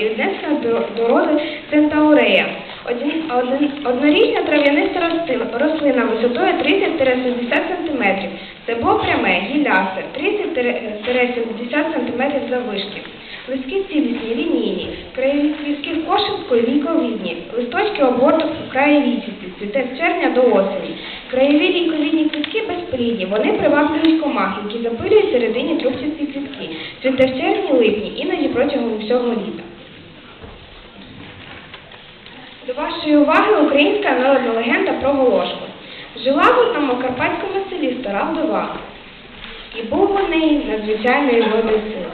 і віднесена до, до роду Центаурея. Один, один, однорічна трав'яниста рослина висотою 30-70 см. Стебло пряме, гілясте, 30-70 см заввишки. Листки цілісні, лінійні, краєві цвітки кошикою лійковідні, листочки обгорток у краї вісісті, цвіте з червня до осені. Краєві лійковідні квітки безплідні, вони приваблюють комах, які запилюють середині трубчасті квітки. Цвіте в червні-липні, іноді протягом всього літа. До вашої уваги українська народна легенда про Волошку. Жила в одному карпатському селі стара вдова, і був у неї надзвичайної води сили.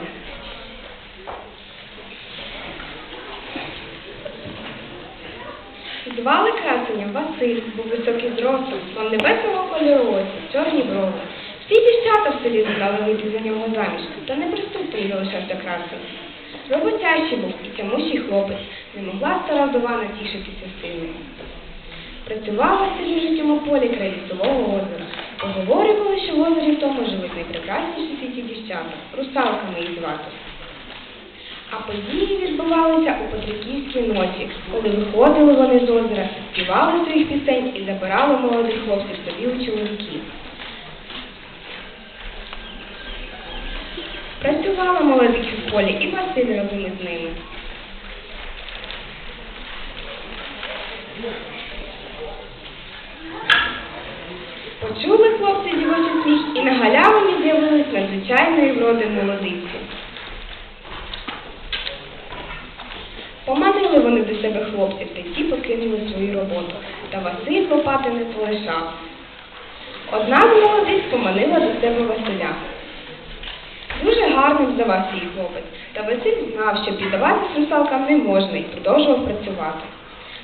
Звали красення Василь, був високий зростом, мав небесного кольору очі, чорні брови. Всі дівчата в селі знали вийти за нього заміж, та не приступний залишався красень. Роботящий був і тямущий хлопець, не могла стара вдова натішитися сильним. Працювала в селі життєвому полі край лісового озера. Поговорювали, що в озері в тому живуть найпрекрасніші світі дівчата, русалками їх звати. А події відбувалися у Петриківській ночі, коли виходили вони з озера, співали своїх пісень і забирали молодих хлопців собі у чоловіків. Працювала молодих у полі і Василь разом із ними. Почули хлопці дівочий сміх і на галявині з'явились надзвичайної вроди молодиці. Поманили вони до себе хлопців, та ті покинули свою роботу, та Василь лопати не полишав. Одна з молодиць поманила до себе Василя. Дуже гарним здавався їй хлопець, та Василь знав, що піддаватися русалкам не можна і продовжував працювати.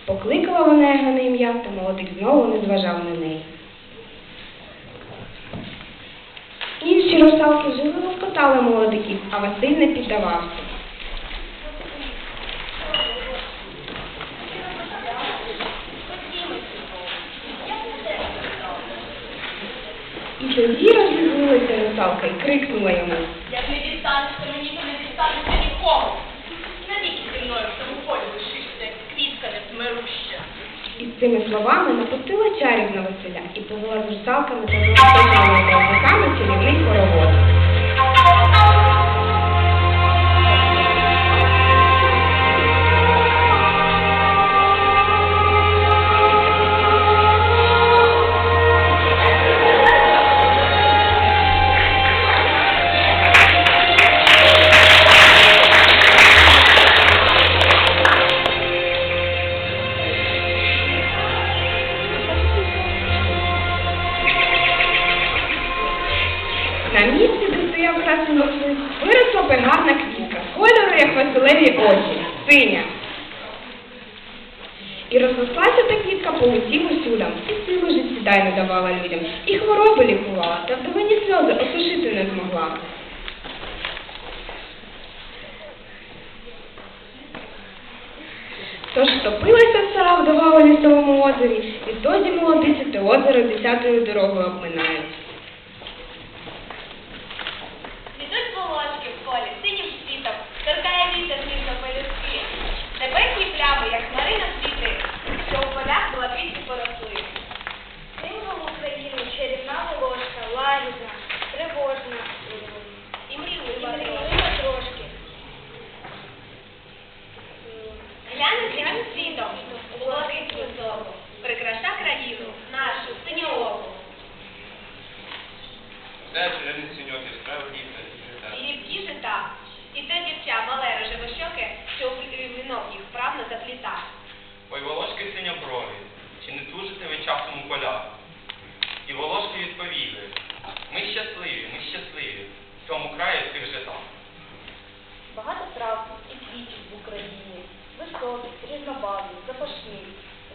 Покликала вона його на ім'я, та молодик знову не зважав на неї. Інші русалки жили лоскотали молодиків, а Василь не піддавався. І тоді розлюбилася русалка і крикнула йому. Як не дістанешся мені, то не дістанешся нікому. Навіки зі мною в цьому полі лишишся, як квітка несмируща. І з цими словами напустила чарів на Василя і повела з русалками та золотими язиками чарівний хоровод. Стояв красний виросла пегарна квітка, кольору, як Василеві очі, синя. І розрослася та квітка по усім усюдам, і силу життєдай не давала людям, і хвороби лікувала, та вдовині сльози осушити не змогла. Тож втопилася стара вдова у лісовому озері, і тоді молодиці те озеро десятою дорогою обминають. В цьому краї вже там Багато трав і квітів в Україні, високих, різнобавних, запашних.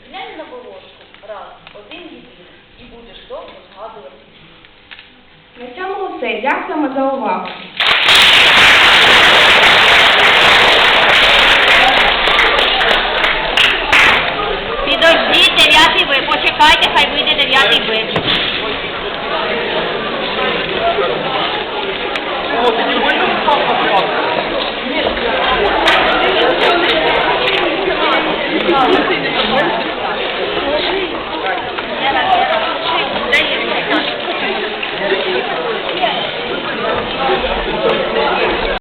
Глянь на волошку, раз, один єдиний, і будеш довго згадувати. На цьому все. Дякуємо за увагу.